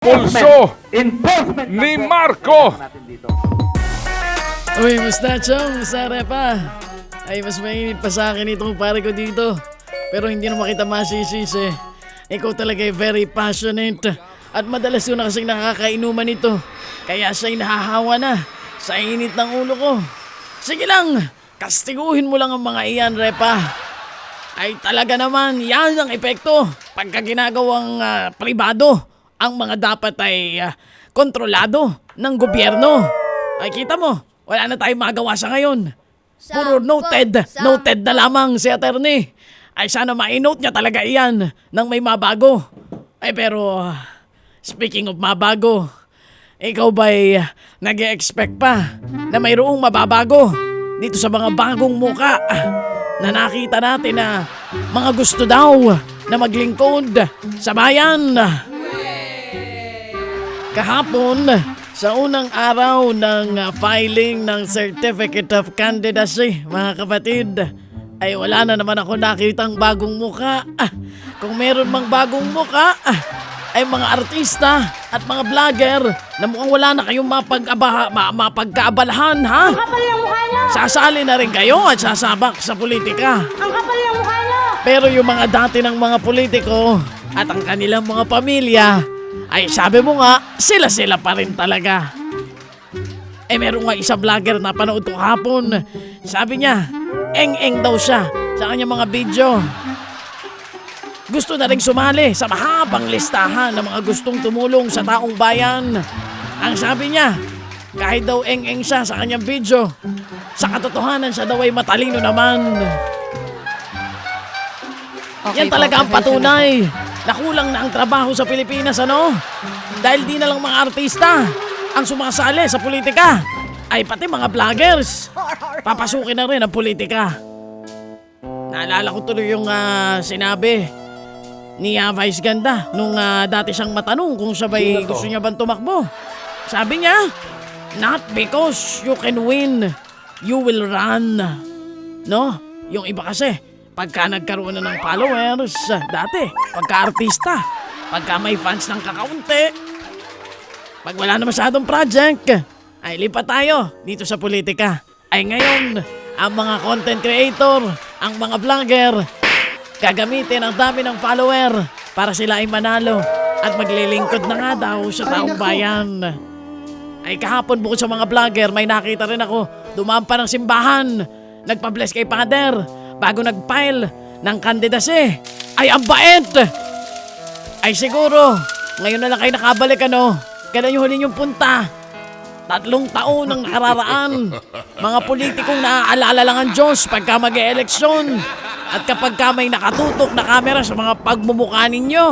pulso ni. Marco. Uy, musta chong? Musta pa? Ay, mas mainit pa sa akin itong pare ko dito. Pero hindi naman kita masisis eh. Ikaw talaga ay very passionate. At madalas ko na kasing nakakainuman ito. Kaya siya'y nahahawa na sa init ng ulo ko. Sige lang, kastiguhin mo lang ang mga iyan, Repa. Ay talaga naman, yan ang epekto. Pagka ginagawang ah, pribado, ang mga dapat ay ah, kontrolado ng gobyerno. Ay kita mo, wala na tayong magawa sa ngayon. Puro noted, noted na lamang si attorney. Ay sana ma-note niya talaga iyan nang may mabago. Ay pero, speaking of mabago, ikaw ba'y nag expect pa na mayroong mababago dito sa mga bagong muka na nakita natin na mga gusto daw na maglingkod sa bayan? Kahapon, sa unang araw ng uh, filing ng Certificate of Candidacy, mga kapatid, ay wala na naman ako nakitang bagong muka. Ah, kung meron mang bagong muka, ah, ay mga artista at mga vlogger na mukhang wala na kayong mapag-abaha, ma- mapagkaabalahan, ha? Ang kapal ng mukha nyo! Sasali na rin kayo at sasabak sa politika. Ang kapal ng mukha nyo! Pero yung mga dati ng mga politiko at ang kanilang mga pamilya, ay sabi mo nga, sila-sila pa rin talaga. Eh meron nga isang vlogger na panood ko hapon. Sabi niya, eng-eng daw siya sa kanyang mga video. Gusto na rin sumali sa mahabang listahan ng mga gustong tumulong sa taong bayan. Ang sabi niya, kahit daw eng-eng siya sa kanyang video, sa katotohanan siya daw ay matalino naman. Yan talaga ang patunay. Nakulang na ang trabaho sa Pilipinas, ano? Dahil di na lang mga artista ang sumasali sa politika. Ay pati mga vloggers. Papasukin na rin ang politika. Naalala ko tuloy yung ah, sinabi ni ah, Vice Ganda nung ah, dati siyang matanong kung siya ba'y gusto niya bang tumakbo. Sabi niya, not because you can win, you will run. No? Yung iba kasi, pagka nagkaroon na ng followers, dati, pagka artista, pagka may fans ng kakaunti, pag wala na masyadong project, ay lipat tayo dito sa politika. Ay ngayon, ang mga content creator, ang mga vlogger, gagamitin ang dami ng follower para sila ay manalo at maglilingkod na nga daw sa taong bayan. Ay kahapon bukod sa mga vlogger, may nakita rin ako. Dumaan pa ng simbahan. Nagpa-bless kay Father bago nag-file ng kandidacy. Ay ang bait! Ay siguro, ngayon na lang kayo nakabalik ano. Kailan yung huli yung punta? Tatlong taon ang nakararaan. Mga politikong naaalala lang ang Diyos pagka mag eleksyon At kapag ka may nakatutok na kamera sa mga pagmumukha ninyo.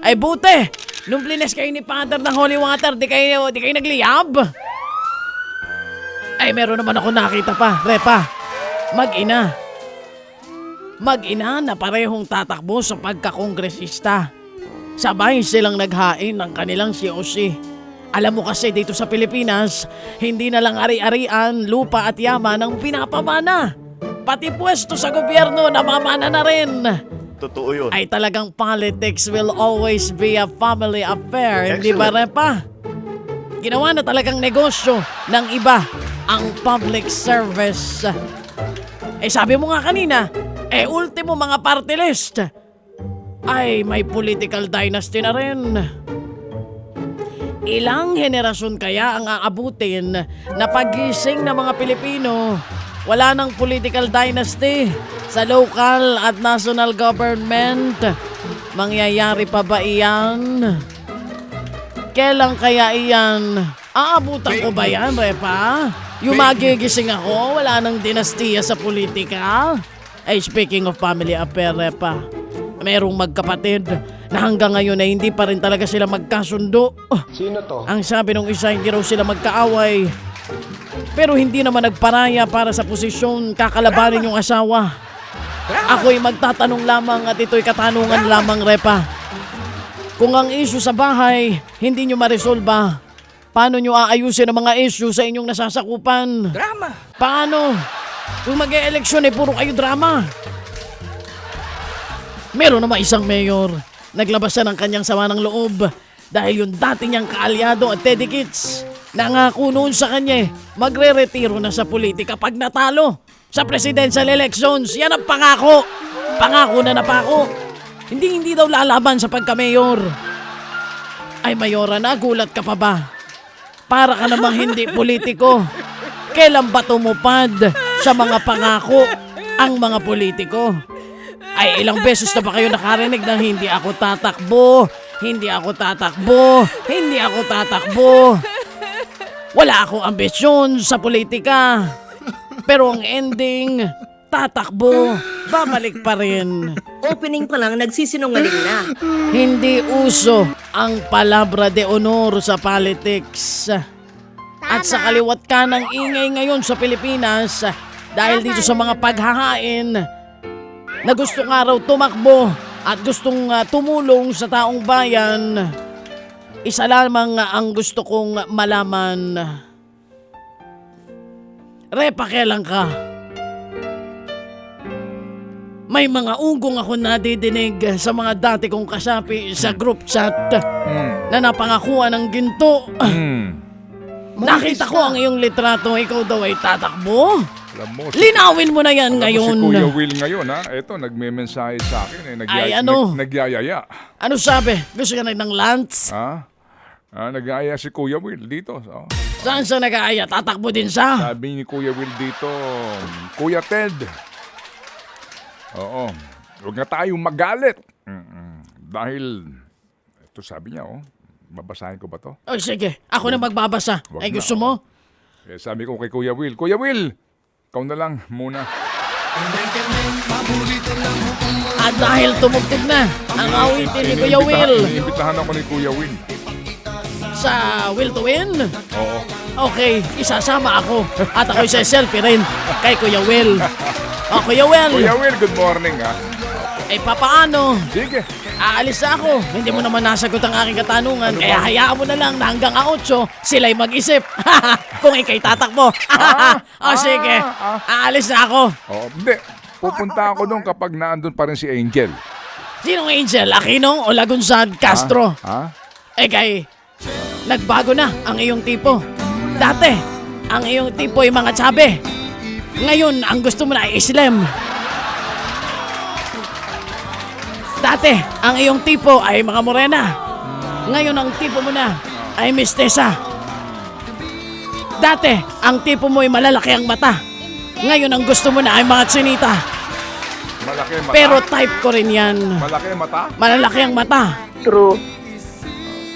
Ay buti, nung blines kayo ni Father ng Holy Water, di kayo, di kayo nagliyab? Ay meron naman ako nakita pa, Repa. Mag-ina. Mag-ina na parehong tatakbo sa pagkakongresista. Sabay silang naghain ng kanilang COC. Alam mo kasi dito sa Pilipinas, hindi na lang ari-arian, lupa at yaman ang pinapamana. Pati pwesto sa gobyerno namamana na rin. Totoo yun. Ay talagang politics will always be a family affair, hindi ba Repa? Ginawa na talagang negosyo ng iba ang public service. Eh sabi mo nga kanina, eh ultimo mga party list. Ay may political dynasty na rin. Ilang henerasyon kaya ang aabutin na pagising ng mga Pilipino wala nang political dynasty sa local at national government. Mangyayari pa ba iyan? Kailan kaya iyan? Aabutan ko ba yan, Repa? Yung magigising ako, wala nang dinastiya sa politika? Ay, speaking of family affair, Repa, merong magkapatid na hanggang ngayon ay hindi pa rin talaga sila magkasundo. Sino to? Ang sabi nung isa, hindi raw sila magkaaway. Pero hindi naman nagparaya para sa posisyon kakalabanin yung asawa. Ako'y magtatanong lamang at ito'y katanungan lamang, Repa. Kung ang issue sa bahay, hindi nyo maresolba, paano nyo aayusin ang mga issue sa inyong nasasakupan? Drama. Paano? Kung mag eleksyon eh, puro kayo drama. Meron naman isang mayor. Naglabas siya ng kanyang sama ng loob Dahil yung dati niyang kaalyado at Teddy Kits, nangako noon sa kanya eh, magre-retiro na sa politika pag natalo sa presidential elections. Yan ang pangako. Pangako na napako. Hindi hindi daw lalaban sa pagka-mayor. Ay mayora na, gulat ka pa ba? Para ka namang hindi politiko. Kailan ba tumupad sa mga pangako ang mga politiko? Ay ilang beses na ba kayo nakarinig ng hindi ako tatakbo, hindi ako tatakbo, hindi ako tatakbo. Wala akong ambisyon sa politika. Pero ang ending, tatakbo, babalik pa rin. Opening pa lang, nagsisinungaling na. Hindi uso ang palabra de honor sa politics. At sa kaliwat ka ng ingay ngayon sa Pilipinas dahil dito sa mga paghahain na gusto nga raw tumakbo at gustong ah, tumulong sa taong bayan. Isa lamang ang gusto kong malaman. Repa, kailan ka? May mga ugong ako nadidinig sa mga dati kong kasapi sa group chat na napangakuan ng ginto. Hmm. Nakita ko ang iyong litrato, ikaw daw ay tatakbo. Alam mo, si, Linawin mo na yan alam mo ngayon. si Kuya Will ngayon ha. Ito, nagme-mensahe sa akin eh. Nagyay, Ay, ano? nag- nagyayaya. Ano sabi? Gusto ka na ng lance? Ha? Ah, nag-aaya si Kuya Will dito. Oh. Saan siya nag-aaya? Tatakbo din siya. Sabi ni Kuya Will dito, Kuya Ted. Oo. Huwag na tayong magalit. Mm-mm. Dahil, ito sabi niya oh. Babasahin ko ba to? O sige, ako na magbabasa. Wag Ay na, gusto mo? Eh, sabi ko kay Kuya Will, Kuya Will, ikaw na lang muna. At dahil tumugtog na ang awitin ni Kuya Will Iniimbitahan ako ni Kuya Will. sa Will to Win, Oo. okay, isasama ako. At ako'y sa selfie rin kay Kuya Will. O Kuya Will, Kuya Will, good morning ha. eh papaano? Sige. Aalis ako. Hindi mo naman nasagot ang aking katanungan. Ano kaya ba? hayaan mo na lang na hanggang a 8, sila'y mag-isip. Kung ikay tatakbo. o sige, ah. aalis na ako. Oo, hindi. Pupunta ako doon kapag naandun pa rin si Angel. Sinong Angel? Aquino o Lagunsad Castro? Ha? Eh kay, nagbago na ang iyong tipo. Dati, ang iyong tipo ay mga tsabe. Ngayon, ang gusto mo na ay Islam. Dati, ang iyong tipo ay mga morena. Ngayon, ang tipo mo na ay mistesa. Dati, ang tipo mo ay malalaki ang mata. Ngayon, ang gusto mo na ay mga tsinita. Malaki ang mata. Pero type ko rin yan. Malaki ang mata? Malalaki ang mata. True.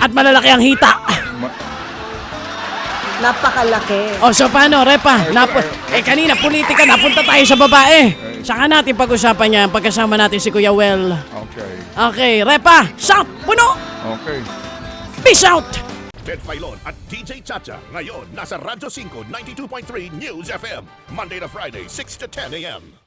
At malalaki ang hita. Ma- Napakalaki. O so paano, Repa? Napu- eh kanina, politika, napunta tayo sa babae. Saka natin pag-usapan niya pagkasama natin si Kuya Well. okay. Okay, Repa, shot, puno! Okay. Peace out! Ted Filon at DJ Chacha. Ngayon, nasa Radyo 5, 92.3 News FM. Monday to Friday, 6 to 10 a.m.